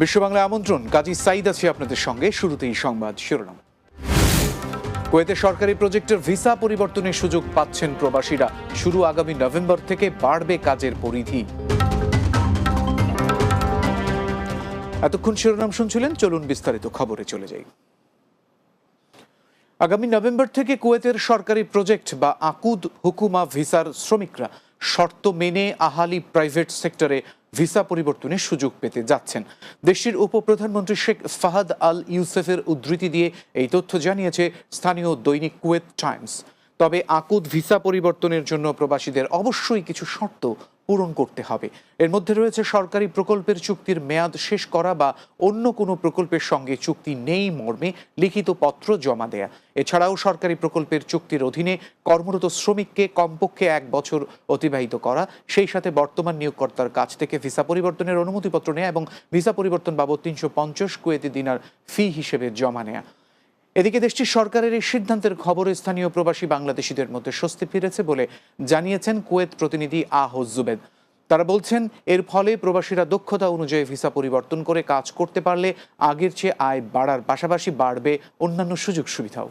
বিশ্ব বাংলা আমন্ত্রণ। কাজী সাইদ আছি আপনাদের সঙ্গে। শুরুতেই সংবাদ শিরোনাম। কুয়েতে সরকারি প্রজেক্টের ভিসা পরিবর্তনের সুযোগ পাচ্ছেন প্রবাসীরা। শুরু আগামী নভেম্বর থেকে বাড়বে কাজের পরিধি। এতক্ষণ শিরোনাম শুনছিলেন। চলুন বিস্তারিত খবরে চলে যাই। আগামী নভেম্বর থেকে কুয়েতের সরকারি প্রজেক্ট বা আকুদ হুকুমা ভিসার শ্রমিকরা শর্ত মেনে আহালি প্রাইভেট সেক্টরে ভিসা পরিবর্তনের সুযোগ পেতে যাচ্ছেন। দেশটির উপপ্রধানমন্ত্রী শেখ ফাহাদ আল ইউসেফের উদ্ধৃতি দিয়ে এই তথ্য জানিয়েছে স্থানীয় দৈনিক কুয়েত টাইমস। তবে আকুদ ভিসা পরিবর্তনের জন্য প্রবাসীদের অবশ্যই কিছু শর্ত পূরণ করতে হবে। এর মধ্যে রয়েছে সরকারি প্রকল্পের চুক্তির মেয়াদ শেষ করা বা অন্য কোনো প্রকল্পের সঙ্গে চুক্তি নেই মর্মে লিখিত পত্র জমা দেয়া। এছাড়াও সরকারি প্রকল্পের চুক্তির অধীনে কর্মরত শ্রমিককে কমপক্ষে এক বছর অতিবাহিত করা, সেই সাথে বর্তমান নিয়োগকর্তার কাছ থেকে ভিসা পরিবর্তনের অনুমতিপত্র নেওয়া এবং ভিসা পরিবর্তন বাবদ তিনশো পঞ্চাশ কুয়েতি দিনার ফি হিসেবে জমা নেয়া। এদিকে দেশটির সরকারের এই সিদ্ধান্তের খবরে স্থানীয় প্রবাসী বাংলাদেশিদের মধ্যে স্বস্তি ফিরেছে বলে জানিয়েছেন কুয়েত প্রতিনিধি আহজুবেদ তারা বলছেন, এর ফলে প্রবাসীরা দক্ষতা অনুযায়ী ভিসা পরিবর্তন করে কাজ করতে পারলে আগের চেয়ে আয় বাড়ার পাশাপাশি বাড়বে অন্যান্য সুযোগ সুবিধাও।